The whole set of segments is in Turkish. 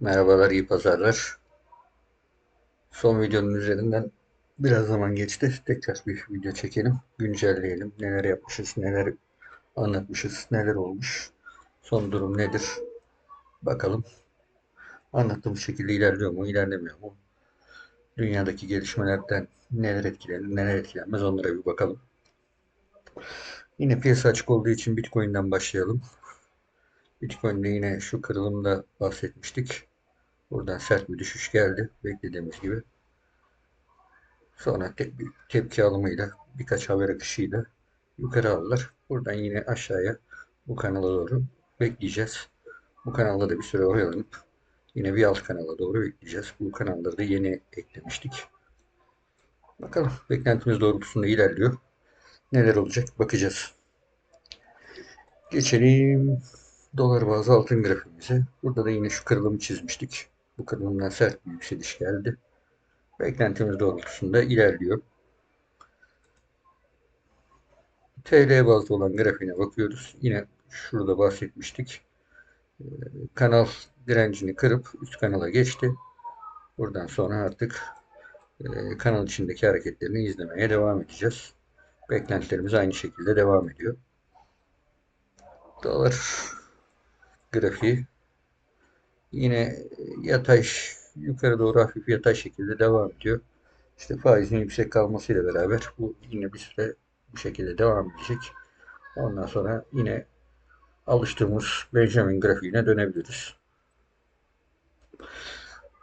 Merhabalar, iyi pazarlar. Son videonun üzerinden biraz zaman geçti. Tekrar bir video çekelim. Güncelleyelim. Neler yapmışız, neler anlatmışız, neler olmuş. Son durum nedir? Bakalım. Anlattığımız şekilde ilerliyor mu, ilerlemiyor mu? Dünyadaki gelişmelerden neler etkilenir, neler etkilenmez onlara bir bakalım. Yine piyasa açık olduğu için Bitcoin'den başlayalım. Bitcoin'de yine şu kırılımda bahsetmiştik. Buradan sert bir düşüş geldi. Beklediğimiz gibi. Sonra tek tepki alımıyla birkaç haber akışıyla yukarı aldılar. Buradan yine aşağıya bu kanala doğru bekleyeceğiz. Bu kanalda da bir süre oyalanıp yine bir alt kanala doğru bekleyeceğiz. Bu kanalları da yeni eklemiştik. Bakalım beklentimiz doğrultusunda ilerliyor. Neler olacak bakacağız. Geçelim dolar bazı altın grafiğimize. Burada da yine şu kırılımı çizmiştik. Bu kırılımdan sert bir yükseliş geldi. Beklentimiz doğrultusunda ilerliyor. TL bazlı olan grafiğine bakıyoruz. Yine şurada bahsetmiştik. Ee, kanal direncini kırıp üst kanala geçti. Buradan sonra artık e, kanal içindeki hareketlerini izlemeye devam edeceğiz. Beklentilerimiz aynı şekilde devam ediyor. Dolar grafiği yine yatay yukarı doğru hafif yatay şekilde devam ediyor. İşte faizin yüksek kalmasıyla beraber bu yine bir süre bu şekilde devam edecek. Ondan sonra yine alıştığımız Benjamin grafiğine dönebiliriz.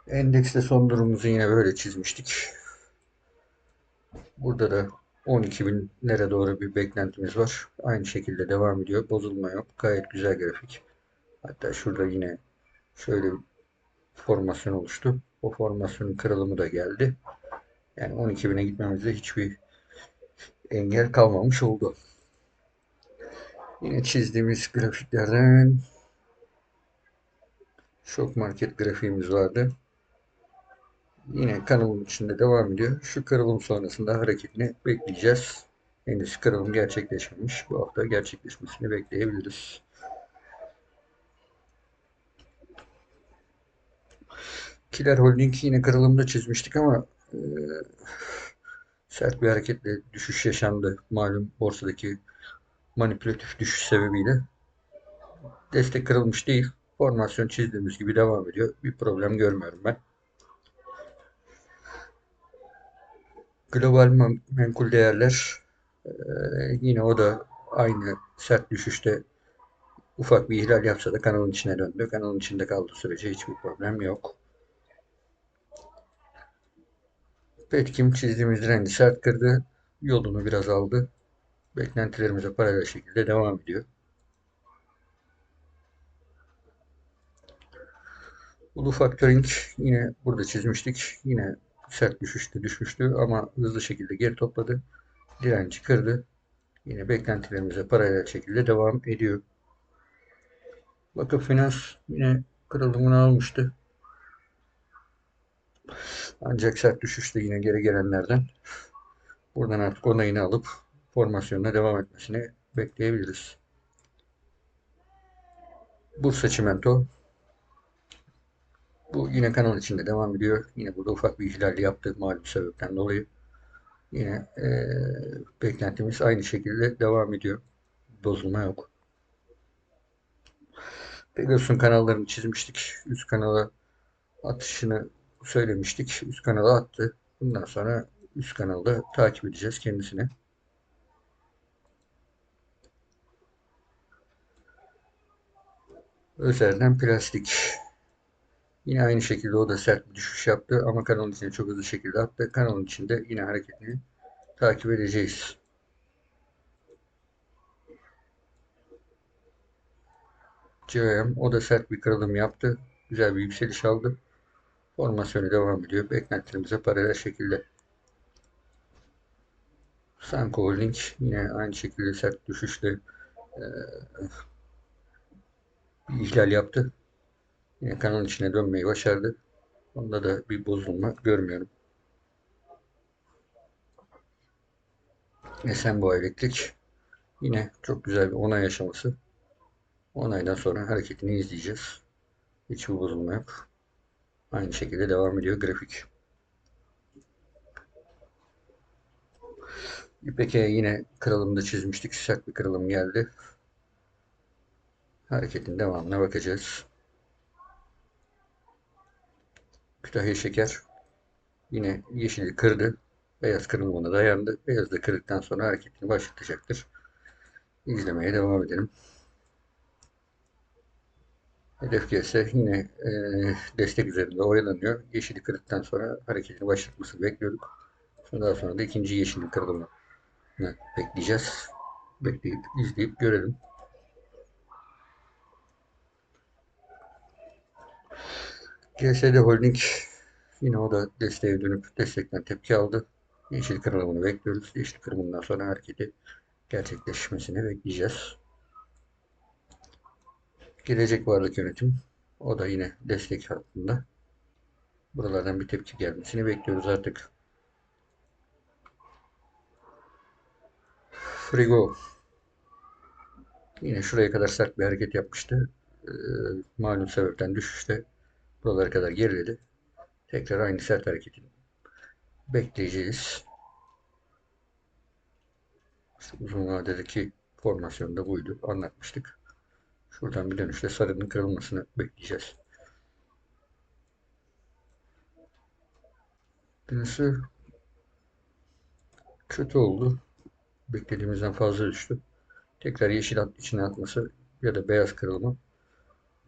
Endekste son durumumuzu yine böyle çizmiştik. Burada da 12 binlere doğru bir beklentimiz var. Aynı şekilde devam ediyor. Bozulma yok. Gayet güzel grafik. Hatta şurada yine şöyle formasyon oluştu. O formasyonun kırılımı da geldi. Yani 12 bine gitmemizde hiçbir engel kalmamış oldu. Yine çizdiğimiz grafiklerden şok market grafiğimiz vardı. Yine kanalın içinde devam ediyor. Şu kırılım sonrasında hareketini bekleyeceğiz. Henüz kırılım gerçekleşmemiş. Bu hafta gerçekleşmesini bekleyebiliriz. Kiler Holding yine kırılımda çizmiştik ama e, sert bir hareketle düşüş yaşandı. Malum borsadaki manipülatif düşüş sebebiyle. Destek kırılmış değil. Formasyon çizdiğimiz gibi devam ediyor. Bir problem görmüyorum ben. Global menkul değerler e, yine o da aynı sert düşüşte ufak bir ihlal yapsa da kanalın içine döndü. Kanalın içinde kaldığı sürece hiçbir problem yok. Petkim çizdiğimiz direnci sert kırdı. Yolunu biraz aldı. Beklentilerimize paralel şekilde devam ediyor. Ulu Factoring yine burada çizmiştik. Yine sert düşüştü, düşmüştü ama hızlı şekilde geri topladı. Direnci kırdı. Yine beklentilerimize paralel şekilde devam ediyor. Vakıf Finans yine kırılımını almıştı. Ancak sert düşüşte yine geri gelenlerden buradan artık onayını alıp formasyonuna devam etmesini bekleyebiliriz. Bursa Çimento bu yine kanal içinde devam ediyor. Yine burada ufak bir ihlal yaptı malum sebepten dolayı. Yine e, beklentimiz aynı şekilde devam ediyor. Bozulma yok. Pegasus'un kanallarını çizmiştik. Üst kanala atışını söylemiştik. Üst kanala attı. Bundan sonra üst kanalda takip edeceğiz kendisini. Özelden plastik. Yine aynı şekilde o da sert bir düşüş yaptı ama kanalın içine çok hızlı şekilde attı. Kanalın içinde yine hareketini takip edeceğiz. CVM o da sert bir kırılım yaptı. Güzel bir yükseliş aldı. Formasyonu devam ediyor. Beklentilerimize paralel şekilde. Sanko Holding yine aynı şekilde sert düşüşle e, bir ihlal yaptı. Yine kanalın içine dönmeyi başardı. Onda da bir bozulma görmüyorum. Esenboğa Elektrik yine çok güzel bir onay aşaması. Onaydan sonra hareketini izleyeceğiz. Hiçbir bozulma yok. aynı şekilde devam ediyor grafik. İpek'e yine kırılımda çizmiştik. Sert bir kırılım geldi. Hareketin devamına bakacağız. Kütahya Şeker yine yeşili kırdı. Beyaz kırılımına dayandı. Beyaz da kırdıktan sonra hareketini başlatacaktır. İzlemeye devam edelim. Hedef gelse yine e, destek üzerinde oyalanıyor. Yeşili kırdıktan sonra hareketini başlatmasını bekliyorduk. Daha sonra da ikinci yeşilin kırılımını bekleyeceğiz. Bekleyip izleyip görelim. GSD Holding yine o da desteğe dönüp destekten tepki aldı. Yeşil kırılımını bekliyoruz. Yeşil kırılımından sonra hareketi gerçekleşmesini bekleyeceğiz. Gelecek varlık yönetim. O da yine destek hattında. Buralardan bir tepki gelmesini bekliyoruz artık. Frigo yine şuraya kadar sert bir hareket yapmıştı. Ee, malum sebepten düşüşte buralara kadar geriledi. Tekrar aynı sert hareketi bekleyeceğiz. İşte uzun vadedeki formasyon da buydu. Anlatmıştık. Şuradan bir dönüşte sarının kırılmasını bekleyeceğiz. Dönüşü kötü oldu. Beklediğimizden fazla düştü. Tekrar yeşil at içine atması ya da beyaz kırılma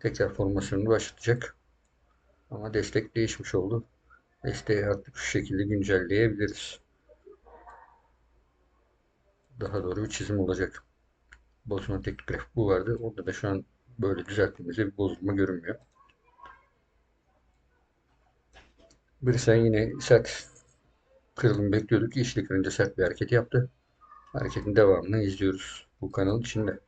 tekrar formasyonunu başlatacak. Ama destek değişmiş oldu. Desteği artık şu şekilde güncelleyebiliriz. Daha doğru bir çizim olacak. Bozma teknik grafik bu vardı. Orada da şu an böyle düzelttiğimizde bir bozulma görünmüyor. Birisi yine sert kırılım bekliyorduk. Yeşil kırınca sert bir hareket yaptı. Hareketin devamını izliyoruz bu kanal içinde.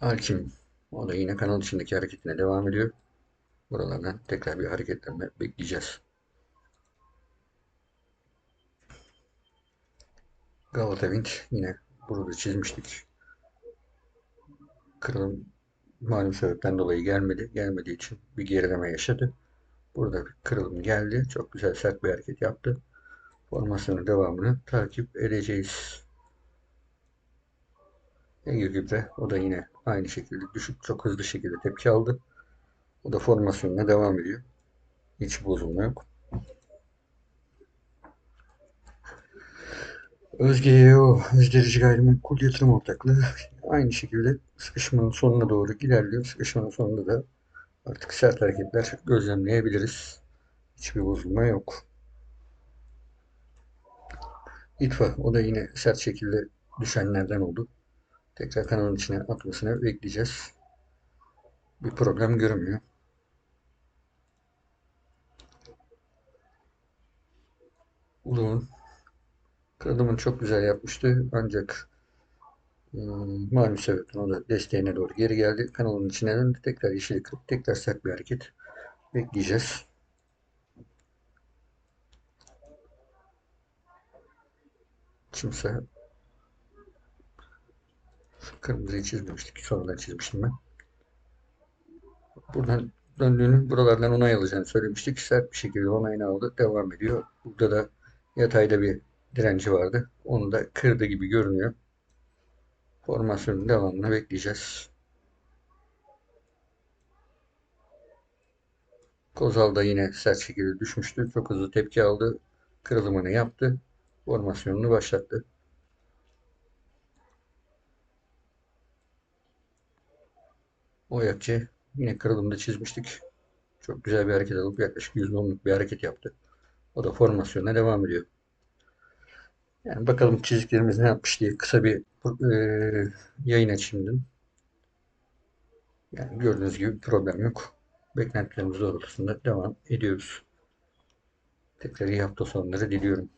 Alkim o da yine kanal içindeki hareketine devam ediyor. Buralardan tekrar bir hareketlenme bekleyeceğiz. Galata Wind yine burada çizmiştik. Kırılım malum sebepten dolayı gelmedi. Gelmediği için bir gerileme yaşadı. Burada bir kırılım geldi. Çok güzel sert bir hareket yaptı. Formasyonun devamını takip edeceğiz. Ege Gübre o da yine aynı şekilde düşük çok hızlı şekilde tepki aldı. O da formasyonuna devam ediyor. Hiç bozulma yok. Özgeo, Özderici Gayrimenkul Yatırım Ortaklığı aynı şekilde sıkışmanın sonuna doğru ilerliyor. Sıkışmanın sonunda da artık sert hareketler gözlemleyebiliriz. Hiçbir bozulma yok. İtfa o da yine sert şekilde düşenlerden oldu. Tekrar kanalın içine atmasını bekleyeceğiz. Bir problem görünmüyor. Uluğun kırılımını çok güzel yapmıştı ancak malum sebepten o da desteğine doğru geri geldi. Kanalın içine döndü. Tekrar yeşili kırıp tekrar sert bir hareket bekleyeceğiz. Kimse kırmızıyı çizmemiştik. Sonradan çizmiştim ben. Buradan döndüğünü buralardan onay alacağını söylemiştik. Sert bir şekilde onayını aldı. Devam ediyor. Burada da yatayda bir direnci vardı. Onu da kırdı gibi görünüyor. Formasyonun devamını bekleyeceğiz. Kozal da yine sert şekilde düşmüştü. Çok hızlı tepki aldı. Kırılımını yaptı. Formasyonunu başlattı. Oyakçı yine kırılımda çizmiştik. Çok güzel bir hareket alıp yaklaşık %10'luk bir hareket yaptı. O da formasyona devam ediyor. Yani bakalım çiziklerimiz ne yapmış diye kısa bir e, yayın açayım Yani gördüğünüz gibi problem yok. Beklentilerimiz doğrultusunda devam ediyoruz. Tekrar iyi hafta sonları diliyorum.